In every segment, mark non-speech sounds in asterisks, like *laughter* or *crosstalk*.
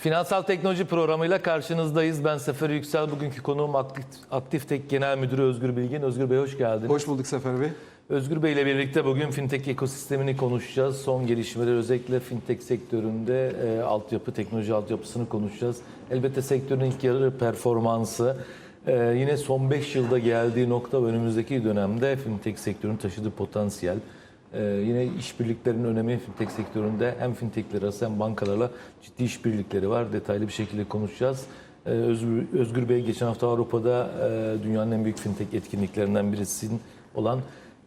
Finansal Teknoloji programıyla karşınızdayız. Ben Sefer Yüksel. Bugünkü konuğum Aktif, Aktif Tek Genel Müdürü Özgür Bilgin. Özgür Bey hoş geldiniz. Hoş bulduk Sefer Bey. Özgür Bey ile birlikte bugün fintech ekosistemini konuşacağız. Son gelişmeleri özellikle fintech sektöründe e, altyapı, teknoloji altyapısını konuşacağız. Elbette sektörün ilk yarı performansı, e, yine son 5 yılda geldiği nokta önümüzdeki dönemde fintech sektörünün taşıdığı potansiyel. E, yine işbirliklerinin önemi fintech sektöründe hem fintechler arası hem bankalarla ciddi işbirlikleri var. Detaylı bir şekilde konuşacağız. E, Özgür, Özgür Bey geçen hafta Avrupa'da e, dünyanın en büyük fintech etkinliklerinden birisinin olan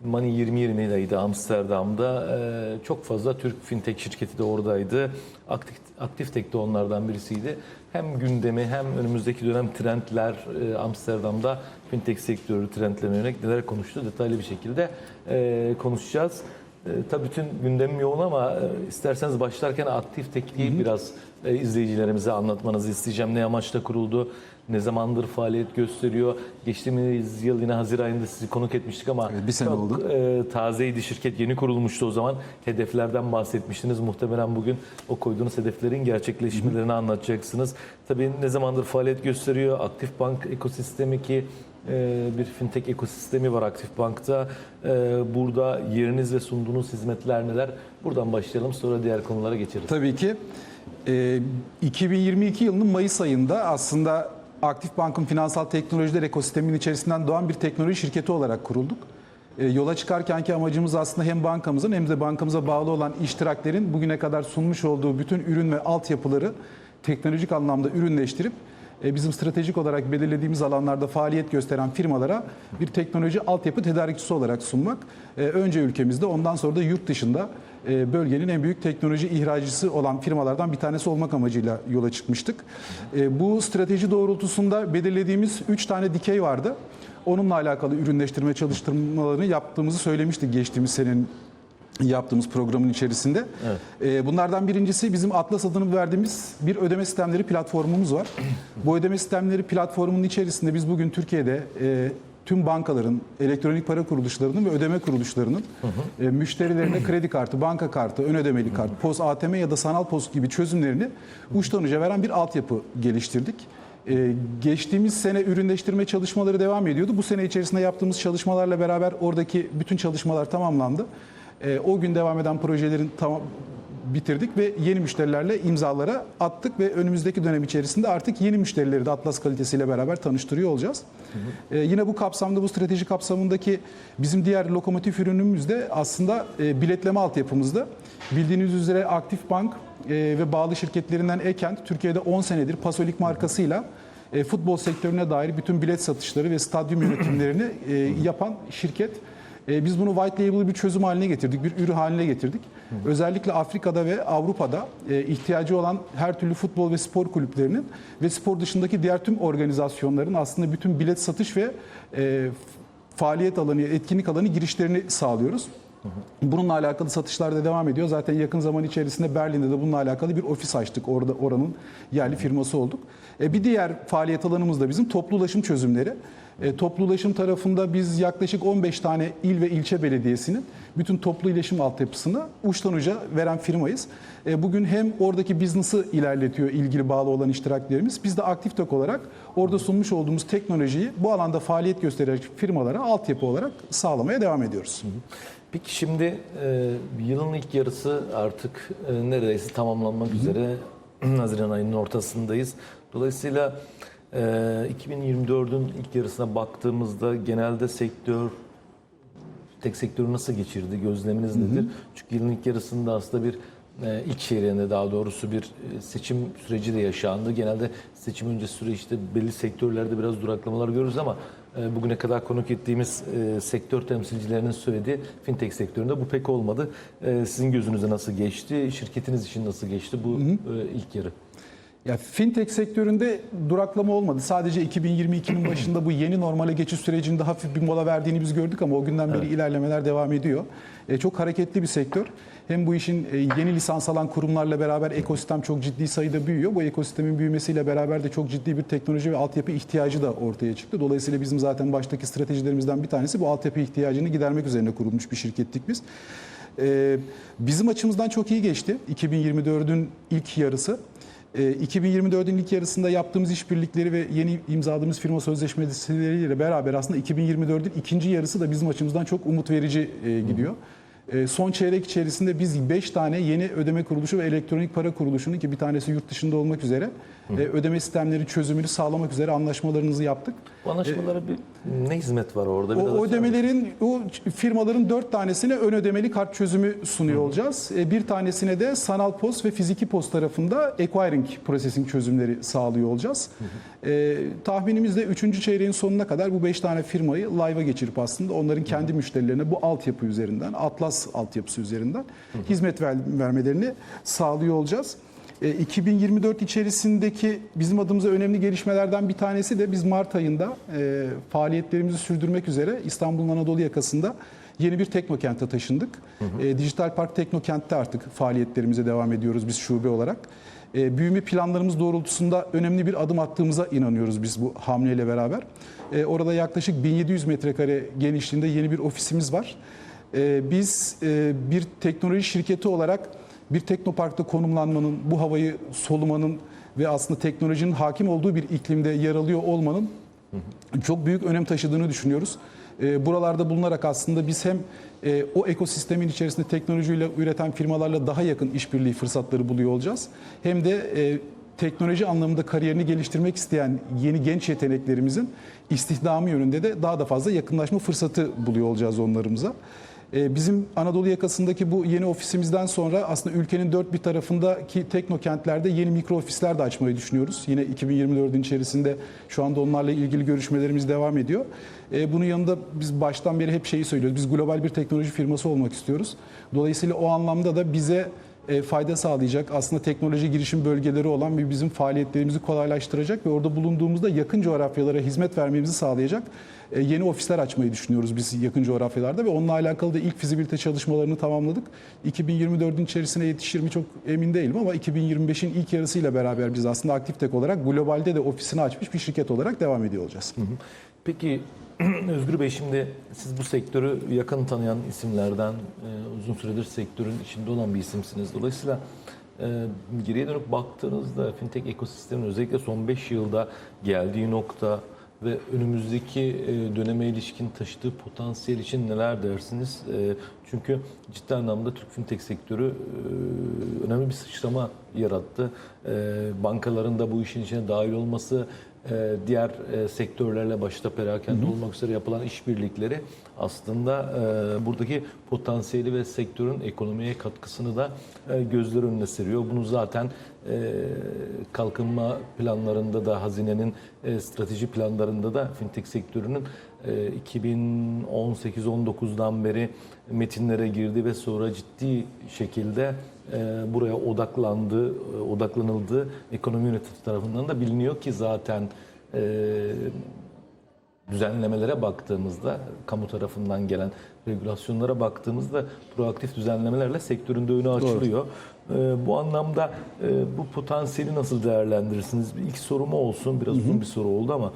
Money 2020'deydi Amsterdam'da. Ee, çok fazla Türk fintech şirketi de oradaydı. Aktif, Aktif Tek de onlardan birisiydi. Hem gündemi hem önümüzdeki dönem trendler e, Amsterdam'da fintech sektörü trendlerine yönelik neler konuştu detaylı bir şekilde e, konuşacağız. E, tabii bütün gündemim yoğun ama e, isterseniz başlarken Aktif Tekliği biraz e, izleyicilerimize anlatmanızı isteyeceğim. Ne amaçla kuruldu, ne zamandır faaliyet gösteriyor. Geçtiğimiz yıl yine Haziran ayında sizi konuk etmiştik ama Evet, bir sene çok, oldu. e, tazeydi şirket yeni kurulmuştu o zaman. Hedeflerden bahsetmiştiniz. Muhtemelen bugün o koyduğunuz hedeflerin gerçekleşmelerini anlatacaksınız. Tabii ne zamandır faaliyet gösteriyor. Aktif Bank ekosistemi ki e, bir fintech ekosistemi var Aktif Bank'ta. E, burada yeriniz ve sunduğunuz hizmetler neler? Buradan başlayalım sonra diğer konulara geçeriz. Tabii ki e, 2022 yılının Mayıs ayında aslında Aktif Bank'ın finansal teknolojiler ekosisteminin içerisinden doğan bir teknoloji şirketi olarak kurulduk. E, yola çıkarkenki amacımız aslında hem bankamızın hem de bankamıza bağlı olan iştiraklerin bugüne kadar sunmuş olduğu bütün ürün ve altyapıları teknolojik anlamda ürünleştirip bizim stratejik olarak belirlediğimiz alanlarda faaliyet gösteren firmalara bir teknoloji altyapı tedarikçisi olarak sunmak. E, Önce ülkemizde ondan sonra da yurt dışında e, bölgenin en büyük teknoloji ihracısı olan firmalardan bir tanesi olmak amacıyla yola çıkmıştık. E, Bu strateji doğrultusunda belirlediğimiz 3 tane dikey vardı. Onunla alakalı ürünleştirme çalıştırmalarını yaptığımızı söylemiştik geçtiğimiz senenin yaptığımız programın içerisinde. Ee, Bunlardan birincisi bizim Atlas adını verdiğimiz bir ödeme sistemleri platformumuz var. Bu ödeme sistemleri platformunun içerisinde biz bugün Türkiye'de e, tüm bankaların, elektronik para kuruluşlarının ve ödeme kuruluşlarının e, müşterilerine kredi kartı, banka kartı, ön ödemeli kart, POS, ATM ya da sanal POS gibi çözümlerini uçtan uca veren bir altyapı geliştirdik. Ee, geçtiğimiz sene ürünleştirme çalışmaları devam ediyordu. Bu sene içerisinde yaptığımız çalışmalarla beraber oradaki bütün çalışmalar tamamlandı. Ee, o gün devam eden projelerin tamam bitirdik ve yeni müşterilerle imzalara attık ve önümüzdeki dönem içerisinde artık yeni müşterileri de Atlas kalitesiyle beraber tanıştırıyor olacağız. Ee, yine bu kapsamda bu strateji kapsamındaki bizim diğer lokomotif ürünümüz de aslında e, biletleme altyapımızda. Bildiğiniz üzere Aktif Bank e, ve bağlı şirketlerinden Ekent Türkiye'de 10 senedir Pasolik markasıyla e, futbol sektörüne dair bütün bilet satışları ve stadyum yönetimlerini e, yapan şirket. E, biz bunu white label bir çözüm haline getirdik, bir ürün haline getirdik. Özellikle Afrika'da ve Avrupa'da e, ihtiyacı olan her türlü futbol ve spor kulüplerinin ve spor dışındaki diğer tüm organizasyonların aslında bütün bilet satış ve e, faaliyet alanı, etkinlik alanı girişlerini sağlıyoruz. Bununla alakalı satışlar da devam ediyor. Zaten yakın zaman içerisinde Berlin'de de bununla alakalı bir ofis açtık. Orada oranın yerli firması olduk. E, bir diğer faaliyet alanımız da bizim toplu ulaşım çözümleri. E, toplu ulaşım tarafında biz yaklaşık 15 tane il ve ilçe belediyesinin bütün toplu iletişim altyapısını uçtan uca veren firmayız. E, bugün hem oradaki business'ı ilerletiyor ilgili bağlı olan iştiraklerimiz. Biz de aktif tek olarak orada sunmuş olduğumuz teknolojiyi bu alanda faaliyet gösterecek firmalara altyapı olarak sağlamaya devam ediyoruz. Peki şimdi e, yılın ilk yarısı artık e, neredeyse tamamlanmak üzere. *clears throat* Haziran ayının ortasındayız. Dolayısıyla e, 2024'ün ilk yarısına baktığımızda genelde sektör tek sektörü nasıl geçirdi? Gözleminiz nedir? Çünkü yılın ilk yarısında aslında bir e, ilk çeyreğinde daha doğrusu bir e, seçim süreci de yaşandı. Genelde seçim öncesi süreçte belli sektörlerde biraz duraklamalar görürüz ama e, bugüne kadar konuk ettiğimiz sektör temsilcilerinin söylediği fintech sektöründe bu pek olmadı. Sizin gözünüze nasıl geçti? Şirketiniz için nasıl geçti bu e, ilk yarı? Ya fintech sektöründe duraklama olmadı. Sadece 2022'nin *clears throat* başında bu yeni normale geçiş sürecinde hafif bir mola verdiğini biz gördük ama o günden beri ilerlemeler devam ediyor. E, çok hareketli bir sektör. Hem bu işin e, yeni lisans alan kurumlarla beraber ekosistem çok ciddi sayıda büyüyor. Bu ekosistemin büyümesiyle beraber de çok ciddi bir teknoloji ve altyapı ihtiyacı da ortaya çıktı. Dolayısıyla bizim zaten baştaki stratejilerimizden bir tanesi bu altyapı ihtiyacını gidermek üzerine kurulmuş bir şirkettik biz. E, bizim açımızdan çok iyi geçti 2024'ün ilk yarısı. E, 2024'ün ilk yarısında yaptığımız işbirlikleri ve yeni imzaladığımız firma sözleşmeleriyle beraber aslında 2024'ün ikinci yarısı da bizim açımızdan çok umut verici e, gidiyor. E, Son çeyrek içerisinde biz 5 tane yeni ödeme kuruluşu ve elektronik para kuruluşunun ki bir tanesi yurt dışında olmak üzere e, ödeme sistemleri çözümünü sağlamak üzere anlaşmalarınızı yaptık. Bu anlaşmalara bir ne hizmet var orada? O Biraz açar ödemelerin, o firmaların dört tanesine ön ödemeli kart çözümü sunuyor olacağız. E, Bir tanesine de sanal post ve fiziki post tarafında acquiring processing çözümleri sağlıyor olacağız. E, tahminimiz de 3. çeyreğin sonuna kadar bu 5 tane firmayı live'a geçirip aslında onların kendi müşterilerine bu altyapı üzerinden, Atlas altyapısı üzerinden hizmet ver- vermelerini sağlıyor olacağız. E, 2024 içerisindeki bizim adımıza önemli gelişmelerden bir tanesi de biz Mart ayında e, faaliyetlerimizi sürdürmek üzere İstanbul'un Anadolu yakasında yeni bir teknokente taşındık. E, Dijital Park Teknokent'te artık faaliyetlerimize devam ediyoruz biz şube olarak. E, büyüme planlarımız doğrultusunda önemli bir adım attığımıza inanıyoruz biz bu hamleyle beraber. E, orada yaklaşık 1700 metrekare genişliğinde yeni bir ofisimiz var. E, biz e, bir teknoloji şirketi olarak bir teknoparkta konumlanmanın, bu havayı solumanın ve aslında teknolojinin hakim olduğu bir iklimde yer alıyor olmanın çok büyük önem taşıdığını düşünüyoruz. E, Buralarda bulunarak aslında biz hem e, o ekosistemin içerisinde teknolojiyle üreten firmalarla daha yakın işbirliği fırsatları buluyor olacağız. Hem de e, teknoloji anlamında kariyerini geliştirmek isteyen yeni genç yeteneklerimizin istihdamı yönünde de daha da fazla yakınlaşma fırsatı buluyor olacağız onlarımıza. Ee, Bizim Anadolu yakasındaki bu yeni ofisimizden sonra aslında ülkenin dört bir tarafındaki teknokentlerde yeni mikro ofisler de açmayı düşünüyoruz. Yine 2024'ün içerisinde şu anda onlarla ilgili görüşmelerimiz devam ediyor. Ee, Bunun yanında biz baştan beri hep şeyi söylüyoruz. Biz global bir teknoloji firması olmak istiyoruz. Dolayısıyla o anlamda da bize e, fayda sağlayacak aslında teknoloji girişim bölgeleri olan bir bizim faaliyetlerimizi kolaylaştıracak ve orada bulunduğumuzda yakın coğrafyalara hizmet vermemizi sağlayacak yeni ofisler açmayı düşünüyoruz biz yakın coğrafyalarda ve onunla alakalı da ilk fizibilite çalışmalarını tamamladık. 2024'ün içerisine yetişir mi çok emin değilim ama 2025'in ilk yarısıyla beraber biz aslında Aktiftek olarak globalde de ofisini açmış bir şirket olarak devam ediyor olacağız. Peki *clears throat* Özgür Bey şimdi siz bu sektörü yakın tanıyan isimlerden e, uzun süredir sektörün içinde olan bir isimsiniz. Dolayısıyla e, geriye dönüp baktığınızda fintech ekosistemin özellikle son 5 yılda geldiği nokta ve önümüzdeki e, döneme ilişkin taşıdığı potansiyel için neler dersiniz? E, çünkü ciddi anlamda Türk fintech sektörü e, önemli bir sıçrama yarattı. Bankaların da bu işin içine dahil olması, diğer e, sektörlerle başta perakende olmak üzere yapılan işbirlikleri aslında e, buradaki potansiyeli ve sektörün ekonomiye katkısını da e, gözler önüne seriyor. Bunu zaten kalkınma planlarında da hazinenin strateji planlarında da fintech sektörünün e, 2018-19'dan beri metinlere girdi ve sonra ciddi şekilde buraya odaklandı, e, odaklanıldığı ekonomi yönetimi tarafından da biliniyor ki zaten e, düzenlemelere baktığımızda, kamu tarafından gelen regülasyonlara baktığımızda proaktif düzenlemelerle sektörün de önü açılıyor. E, bu anlamda e, bu potansiyeli nasıl değerlendirirsiniz? İlk sorum olsun, biraz uzun bir soru oldu ama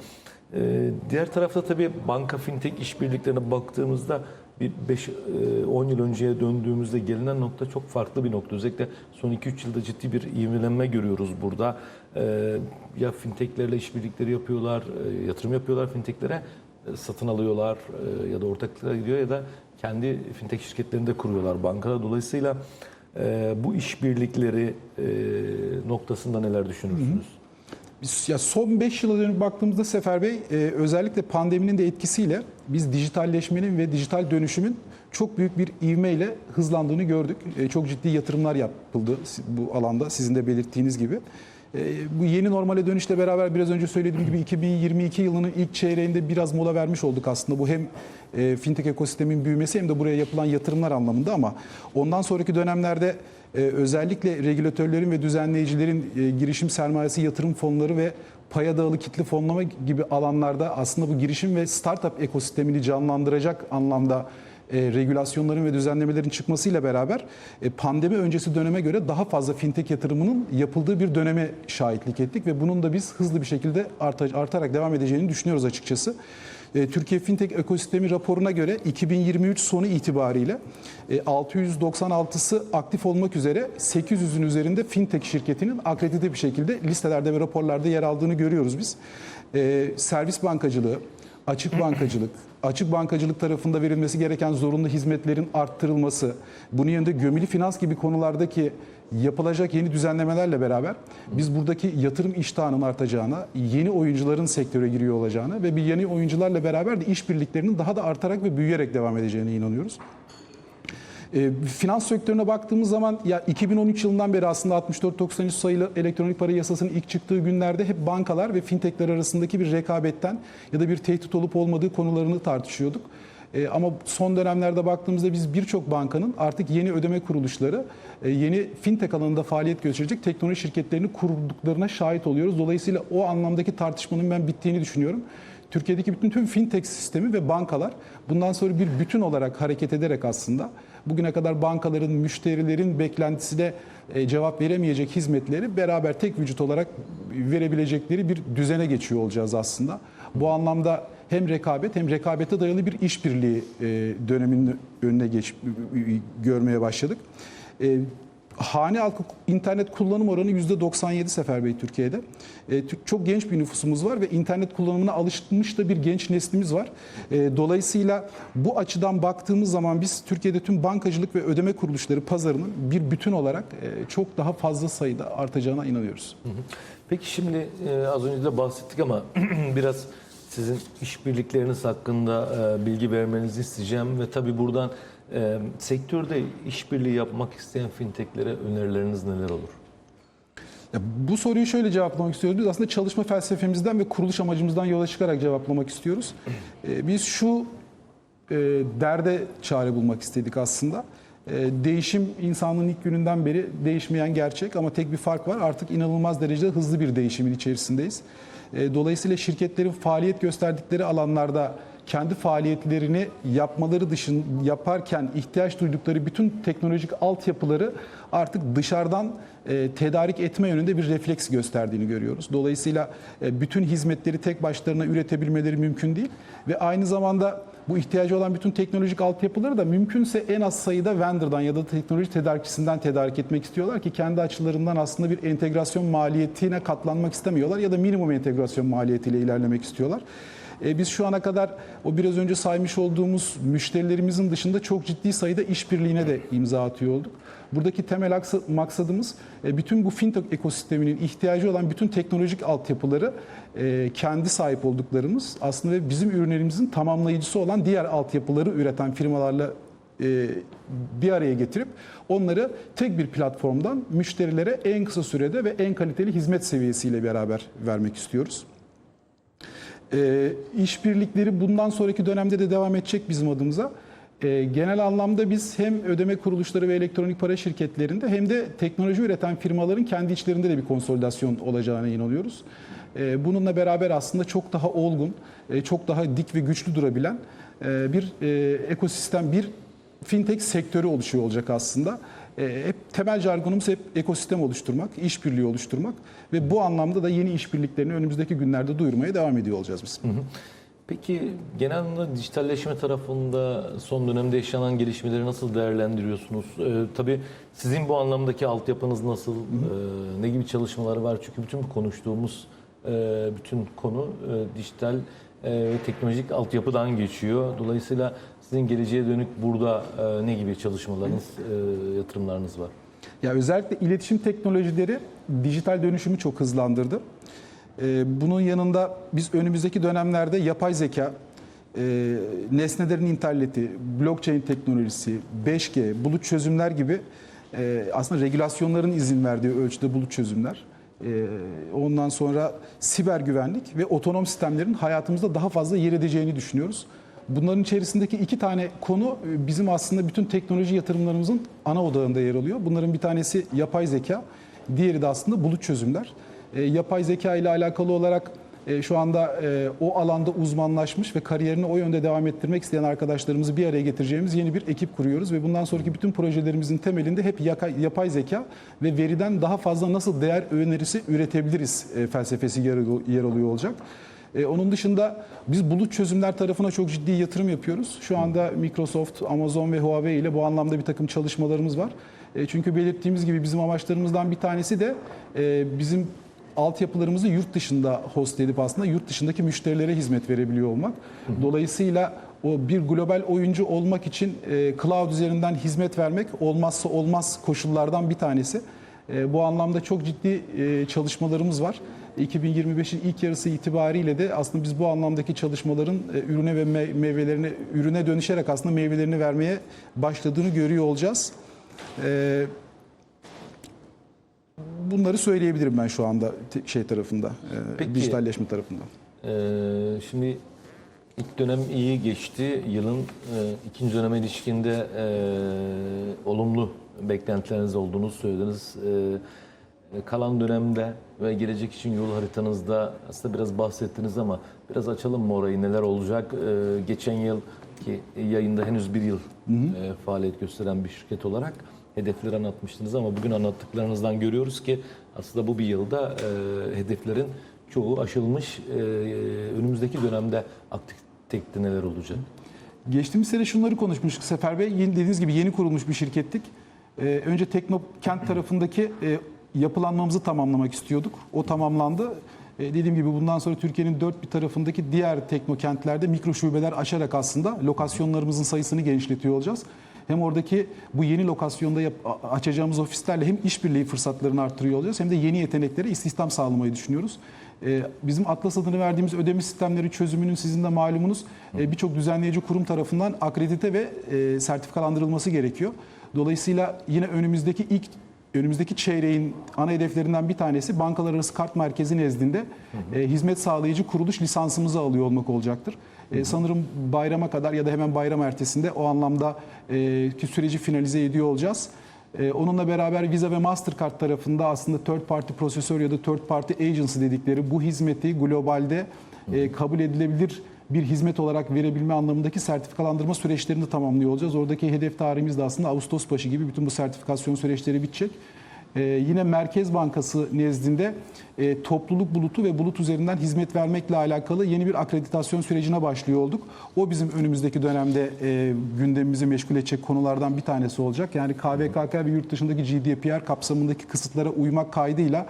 e, diğer tarafta tabii banka fintech işbirliklerine baktığımızda bir 5-10 yıl önceye döndüğümüzde gelinen nokta çok farklı bir nokta. Özellikle son 2-3 yılda ciddi bir ivmelenme görüyoruz burada. Ee, ya fintechlerle işbirlikleri yapıyorlar, e, yatırım yapıyorlar fintechlere, e, satın alıyorlar e, ya da ortaklığa gidiyor ya da kendi fintech şirketlerini de kuruyorlar bankada. Dolayısıyla e, bu işbirlikleri e, noktasında neler düşünürsünüz? Ya son 5 yıla dönüp baktığımızda Sefer Bey e, özellikle pandeminin de etkisiyle biz dijitalleşmenin ve dijital dönüşümün çok büyük bir ivmeyle hızlandığını gördük. E, çok ciddi yatırımlar yapıldı bu alanda sizin de belirttiğiniz gibi. E, bu yeni normale dönüşle beraber biraz önce söylediğim gibi 2022 yılının ilk çeyreğinde biraz mola vermiş olduk aslında. Bu hem e, fintech ekosistemin büyümesi hem de buraya yapılan yatırımlar anlamında ama ondan sonraki dönemlerde ee, özellikle regülatörlerin ve düzenleyicilerin e, girişim sermayesi yatırım fonları ve paya dayalı kitli fonlama gibi alanlarda aslında bu girişim ve startup ekosistemini canlandıracak anlamda e, regülasyonların ve düzenlemelerin çıkmasıyla beraber e, pandemi öncesi döneme göre daha fazla fintech yatırımının yapıldığı bir döneme şahitlik ettik ve bunun da biz hızlı bir şekilde arta- artarak devam edeceğini düşünüyoruz açıkçası. E, Türkiye Fintech Ekosistemi raporuna göre 2023 sonu itibariyle e, 696'sı aktif olmak üzere 800'ün üzerinde fintech şirketinin akredite bir şekilde listelerde ve raporlarda yer aldığını görüyoruz biz. E, servis bankacılığı, açık bankacılık, açık bankacılık tarafında verilmesi gereken zorunlu hizmetlerin arttırılması, bunun yanında gömülü finans gibi konulardaki yapılacak yeni düzenlemelerle beraber biz buradaki yatırım iştahının artacağına, yeni oyuncuların sektöre giriyor olacağına ve bir yeni oyuncularla beraber de işbirliklerinin daha da artarak ve büyüyerek devam edeceğine inanıyoruz. E, finans sektörüne baktığımız zaman ya 2013 yılından beri aslında 64-93 sayılı elektronik para yasasının ilk çıktığı günlerde hep bankalar ve fintechler arasındaki bir rekabetten ya da bir tehdit olup olmadığı konularını tartışıyorduk. E, ama son dönemlerde baktığımızda biz birçok bankanın artık yeni ödeme kuruluşları, e, yeni fintech alanında faaliyet gösterecek teknoloji şirketlerini kurduklarına şahit oluyoruz. Dolayısıyla o anlamdaki tartışmanın ben bittiğini düşünüyorum. Türkiye'deki bütün tüm fintech sistemi ve bankalar bundan sonra bir bütün olarak hareket ederek aslında bugüne kadar bankaların, müşterilerin beklentisine e, cevap veremeyecek hizmetleri beraber tek vücut olarak verebilecekleri bir düzene geçiyor olacağız aslında. Bu anlamda hem rekabet hem rekabete dayalı bir işbirliği e, döneminin önüne geç görmeye başladık. Hane halkı internet kullanım oranı %97 Sefer Bey Türkiye'de. E, çok genç bir nüfusumuz var ve internet kullanımına alışmış da bir genç neslimiz var. E, dolayısıyla bu açıdan baktığımız zaman biz Türkiye'de tüm bankacılık ve ödeme kuruluşları pazarının bir bütün olarak e, çok daha fazla sayıda artacağına inanıyoruz. Peki şimdi az önce de bahsettik ama *clears throat* biraz sizin işbirlikleriniz hakkında bilgi vermenizi isteyeceğim ve tabii buradan e, sektörde işbirliği yapmak isteyen fintechlere önerileriniz neler olur? Ya bu soruyu şöyle cevaplamak istiyoruz. Biz aslında çalışma felsefemizden ve kuruluş amacımızdan yola çıkarak cevaplamak istiyoruz. Ee, Biz şu e, derde çare bulmak istedik aslında. E, Değişim insanlığın ilk gününden beri değişmeyen gerçek ama tek bir fark var. Artık inanılmaz derecede hızlı bir değişimin içerisindeyiz. E, Dolayısıyla şirketlerin faaliyet gösterdikleri alanlarda kendi faaliyetlerini yapmaları dışın yaparken ihtiyaç duydukları bütün teknolojik altyapıları artık dışarıdan e, tedarik etme yönünde bir refleks gösterdiğini görüyoruz. Dolayısıyla e, bütün hizmetleri tek başlarına üretebilmeleri mümkün değil ve aynı zamanda bu ihtiyacı olan bütün teknolojik altyapıları da mümkünse en az sayıda vendor'dan ya da teknoloji tedarikçisinden tedarik etmek istiyorlar ki kendi açılarından aslında bir entegrasyon maliyetine katlanmak istemiyorlar ya da minimum entegrasyon maliyetiyle ilerlemek istiyorlar. E, Biz şu ana kadar o biraz önce saymış olduğumuz müşterilerimizin dışında çok ciddi sayıda işbirliğine de imza atıyor olduk. Buradaki temel aksa- maksadımız e, bütün bu fintech ekosisteminin ihtiyacı olan bütün teknolojik altyapıları e, kendi sahip olduklarımız aslında ve bizim ürünlerimizin tamamlayıcısı olan diğer altyapıları üreten firmalarla e, bir araya getirip onları tek bir platformdan müşterilere en kısa sürede ve en kaliteli hizmet seviyesiyle beraber vermek istiyoruz. E, işbirlikleri bundan sonraki dönemde de devam edecek bizim adımıza. E, genel anlamda biz hem ödeme kuruluşları ve elektronik para şirketlerinde hem de teknoloji üreten firmaların kendi içlerinde de bir konsolidasyon olacağına inanıyoruz. E, bununla beraber aslında çok daha olgun, e, çok daha dik ve güçlü durabilen e, bir e, ekosistem, bir fintech sektörü oluşuyor olacak aslında. E, hep temel jargonumuz hep ekosistem oluşturmak, işbirliği oluşturmak ve bu anlamda da yeni işbirliklerini önümüzdeki günlerde duyurmaya devam ediyor olacağız biz. Peki genel anlamda dijitalleşme tarafında son dönemde yaşanan gelişmeleri nasıl değerlendiriyorsunuz? Ee, tabii sizin bu anlamdaki altyapınız nasıl? Ee, ne gibi çalışmalar var? Çünkü bütün bu konuştuğumuz e, bütün konu e, dijital e, ve teknolojik altyapıdan geçiyor. Dolayısıyla sizin geleceğe dönük burada e, ne gibi çalışmalarınız, e, yatırımlarınız var? Ya özellikle iletişim teknolojileri dijital dönüşümü çok hızlandırdı. Ee, Bunun yanında biz önümüzdeki dönemlerde yapay zeka, e, nesnelerin interneti, blockchain teknolojisi, 5G, bulut çözümler gibi e, aslında regülasyonların izin verdiği ölçüde bulut çözümler. e, Ondan sonra siber güvenlik ve otonom sistemlerin hayatımızda daha fazla yer edeceğini düşünüyoruz. Bunların içerisindeki iki tane konu e, bizim aslında bütün teknoloji yatırımlarımızın ana odağında yer alıyor. Bunların bir tanesi yapay zeka, diğeri de aslında bulut çözümler. E, yapay zeka ile alakalı olarak e, şu anda o alanda uzmanlaşmış ve kariyerini o yönde devam ettirmek isteyen arkadaşlarımızı bir araya getireceğimiz yeni bir ekip kuruyoruz ve bundan sonraki bütün projelerimizin temelinde hep yapay zeka ve veriden daha fazla nasıl değer önerisi üretebiliriz felsefesi yer alıyor olacak. E, onun dışında biz bulut çözümler tarafına çok ciddi yatırım yapıyoruz. Şu anda Microsoft, Amazon ve Huawei ile bu anlamda bir takım çalışmalarımız var. E, çünkü belirttiğimiz gibi bizim amaçlarımızdan bir tanesi de e, bizim altyapılarımızı yurt dışında host edip aslında yurt dışındaki müşterilere hizmet verebiliyor olmak. Dolayısıyla o bir global oyuncu olmak için e, cloud üzerinden hizmet vermek olmazsa olmaz koşullardan bir tanesi. E, bu anlamda çok ciddi e, çalışmalarımız var. 2025'in ilk yarısı itibariyle de aslında biz bu anlamdaki çalışmaların e, ürüne ve me- meyvelerini ürüne dönüşerek aslında meyvelerini vermeye başladığını görüyor olacağız. Bunları söyleyebilirim ben şu anda şey tarafında, Peki. dijitalleşme tarafında. Şimdi ilk dönem iyi geçti. Yılın e, ikinci döneme ilişkinde e, olumlu beklentileriniz olduğunu söylediniz. E, kalan dönemde ve gelecek için yol haritanızda aslında biraz bahsettiniz ama biraz açalım mı orayı neler olacak? E, geçen yıl ki yayında henüz bir yıl e, faaliyet gösteren bir şirket olarak hedefleri anlatmıştınız ama bugün anlattıklarınızdan görüyoruz ki aslında bu bir yılda e, hedeflerin çoğu aşılmış. E, önümüzdeki dönemde aktif tekte neler olacak? Geçtiğimiz sene şunları konuşmuştuk Sefer Bey. Yeni, dediğiniz gibi yeni kurulmuş bir şirkettik. Ee, önce Teknokent tarafındaki e, yapılanmamızı tamamlamak istiyorduk. O tamamlandı. E, dediğim gibi bundan sonra Türkiye'nin dört bir tarafındaki diğer teknokentlerde mikro şubeler açarak aslında lokasyonlarımızın sayısını genişletiyor olacağız. Hem oradaki bu yeni lokasyonda yap- açacağımız ofislerle hem işbirliği fırsatlarını arttırıyor olacağız hem de yeni yeteneklere istihdam sağlamayı düşünüyoruz. Ee, Bizim Atlas adını verdiğimiz ödeme sistemleri çözümünün sizin de malumunuz e, birçok düzenleyici kurum tarafından akredite ve e, sertifikalandırılması gerekiyor. Dolayısıyla yine önümüzdeki ilk önümüzdeki çeyreğin ana hedeflerinden bir tanesi bankalar arası kart merkezi nezdinde e, hizmet sağlayıcı kuruluş lisansımızı alıyor olmak olacaktır. E, sanırım bayrama kadar ya da hemen bayram ertesinde o anlamda e, ki süreci finalize ediyor olacağız. Ee, Onunla beraber Visa ve Mastercard tarafında aslında third party prosesör ya da third party agency dedikleri bu hizmeti globalde e, kabul edilebilir bir hizmet olarak verebilme anlamındaki sertifikalandırma süreçlerini tamamlıyor olacağız. Oradaki hedef tarihimiz de aslında Ağustos başı gibi bütün bu sertifikasyon süreçleri bitecek. Ee, yine Merkez Bankası nezdinde e, topluluk bulutu ve bulut üzerinden hizmet vermekle alakalı yeni bir akreditasyon sürecine başlıyor olduk. O bizim önümüzdeki dönemde e, gündemimizi meşgul edecek konulardan bir tanesi olacak. Yani KVKK ve yurt dışındaki GDPR kapsamındaki kısıtlara uymak kaydıyla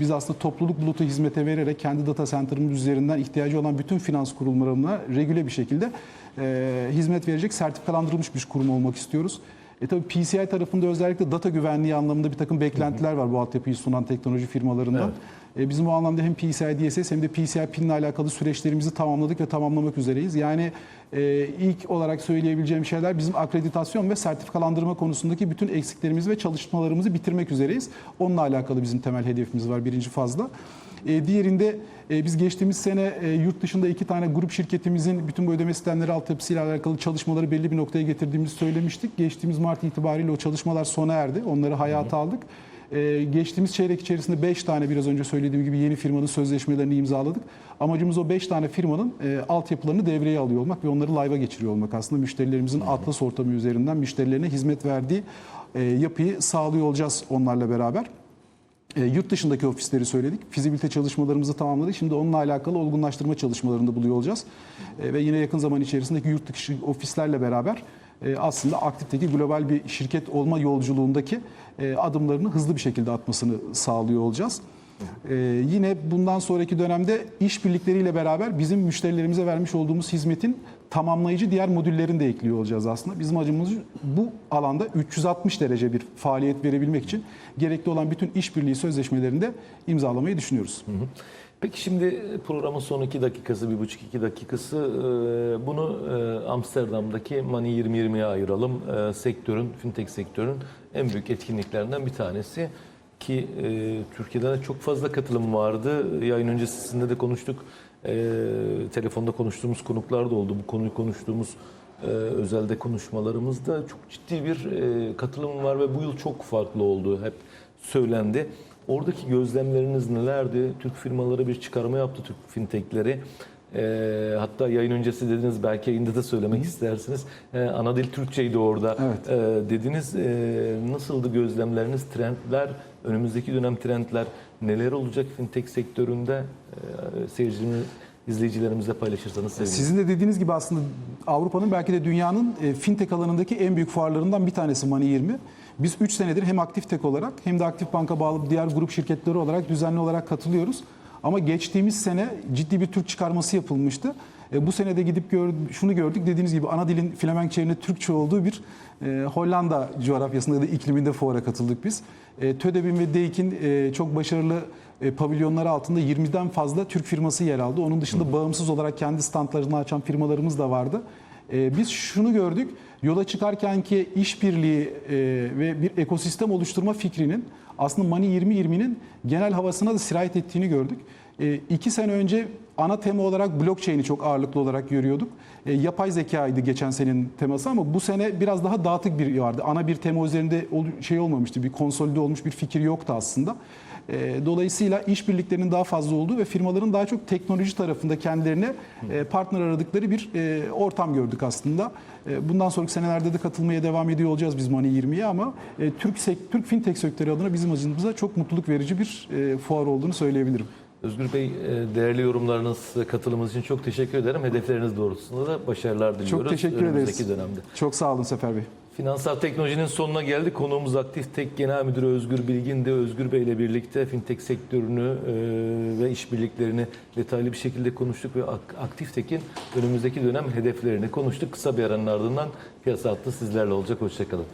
biz aslında topluluk bulutu hizmete vererek kendi data center'ımız üzerinden ihtiyacı olan bütün finans kurumlarına regüle bir şekilde e, hizmet verecek sertifikalandırılmış bir kurum olmak istiyoruz. E tabii PCI tarafında özellikle data güvenliği anlamında bir takım beklentiler var bu altyapıyı sunan teknoloji firmalarından. E bizim o anlamda hem PCI DSS hem de PCI PIN ile alakalı süreçlerimizi tamamladık ve tamamlamak üzereyiz. Yani e, ilk olarak söyleyebileceğim şeyler bizim akreditasyon ve sertifikalandırma konusundaki bütün eksiklerimizi ve çalışmalarımızı bitirmek üzereyiz. Onunla alakalı bizim temel hedefimiz var birinci fazla. E, diğerinde e, biz geçtiğimiz sene e, yurt dışında iki tane grup şirketimizin bütün bu ödeme sistemleri altyapısıyla alakalı çalışmaları belli bir noktaya getirdiğimizi söylemiştik. Geçtiğimiz Mart itibariyle o çalışmalar sona erdi. Onları hayata aldık. E, geçtiğimiz çeyrek içerisinde 5 tane biraz önce söylediğim gibi yeni firmanın sözleşmelerini imzaladık. Amacımız o 5 tane firmanın e, altyapılarını devreye alıyor olmak ve onları live'a geçiriyor olmak aslında müşterilerimizin Atlas ortamı üzerinden müşterilerine hizmet verdiği e, yapıyı sağlıyor olacağız onlarla beraber. E, yurt dışındaki ofisleri söyledik. Fizibilite çalışmalarımızı tamamladık. Şimdi onunla alakalı olgunlaştırma çalışmalarında buluyor olacağız. E, ve yine yakın zaman içerisindeki yurt dışı ofislerle beraber e, aslında aktifteki global bir şirket olma yolculuğundaki e, adımlarını hızlı bir şekilde atmasını sağlıyor olacağız. E, yine bundan sonraki dönemde işbirlikleriyle beraber bizim müşterilerimize vermiş olduğumuz hizmetin tamamlayıcı diğer modüllerini de ekliyor olacağız aslında. Bizim acımız bu alanda 360 derece bir faaliyet verebilmek için gerekli olan bütün işbirliği sözleşmelerini de imzalamayı düşünüyoruz. Peki şimdi programın son iki dakikası, bir buçuk iki dakikası e, bunu e, Amsterdam'daki Money 2020'ye ayıralım. E, Sektörün, fintech sektörün en büyük etkinliklerinden bir tanesi ki e, Türkiye'de de çok fazla katılım vardı. Yayın öncesinde de konuştuk. E, Telefonda konuştuğumuz konuklar da oldu. Bu konuyu konuştuğumuz e, özelde konuşmalarımızda çok ciddi bir e, katılım var ve bu yıl çok farklı oldu. Hep söylendi. Oradaki gözlemleriniz nelerdi? Türk firmaları bir çıkarma yaptı Türk fintechleri. Ee, hatta yayın öncesi dediniz belki yayında da söylemek istersiniz. Ee, ana dil Türkçeydi orada. Evet. Ee, dediniz ee, nasıldı gözlemleriniz, trendler, önümüzdeki dönem trendler neler olacak fintech sektöründe? Ee, seyircimiz izleyicilerimizle paylaşırsanız sevinirim. Sizin de dediğiniz gibi aslında Avrupa'nın belki de dünyanın e, fintech alanındaki en büyük fuarlarından bir tanesi Money 20. Biz 3 senedir hem aktif tek olarak hem de aktif banka bağlı diğer grup şirketleri olarak düzenli olarak katılıyoruz. Ama geçtiğimiz sene ciddi bir Türk çıkarması yapılmıştı. E, bu sene de gidip gör, şunu gördük dediğiniz gibi ana dilin Flemenkçe yerine Türkçe olduğu bir e, Hollanda coğrafyasında da ikliminde fuara katıldık biz. E, TÖDEB'in ve DEIK'in e, çok başarılı e, pavilyonları altında 20'den fazla Türk firması yer aldı. Onun dışında bağımsız olarak kendi standlarını açan firmalarımız da vardı. E, biz şunu gördük, yola çıkarken ki işbirliği e, ve bir ekosistem oluşturma fikrinin aslında Money 2020'nin genel havasına da sirayet ettiğini gördük. E, iki sene önce ana tema olarak blockchain'i çok ağırlıklı olarak görüyorduk. E, yapay zekaydı geçen senenin teması ama bu sene biraz daha dağıtık bir vardı. Ana bir tema üzerinde şey olmamıştı, bir konsolide olmuş bir fikir yoktu aslında. E, Dolayısıyla işbirliklerinin daha fazla olduğu ve firmaların daha çok teknoloji tarafında kendilerine e, partner aradıkları bir e, ortam gördük aslında. E, Bundan sonraki senelerde de katılmaya devam ediyor olacağız biz Money 20'ye ama e, Türk Türk fintech sektörü adına bizim açımıza çok mutluluk verici bir e, fuar olduğunu söyleyebilirim. Özgür Bey, e, değerli yorumlarınız, katılımınız için çok teşekkür ederim. Hedefleriniz doğrultusunda da başarılar diliyoruz. Çok teşekkür ederiz. dönemde. Çok sağ olun Sefer Bey. Finansal teknolojinin sonuna geldik. Konuğumuz Aktif Tek Genel Müdürü Özgür Bilgin de Özgür Bey ile birlikte fintech sektörünü e, ve işbirliklerini detaylı bir şekilde konuştuk ve Ak- Aktif Tek'in önümüzdeki dönem hedeflerini konuştuk. Kısa bir aranın ardından piyasa hattı sizlerle olacak. Hoşçakalın.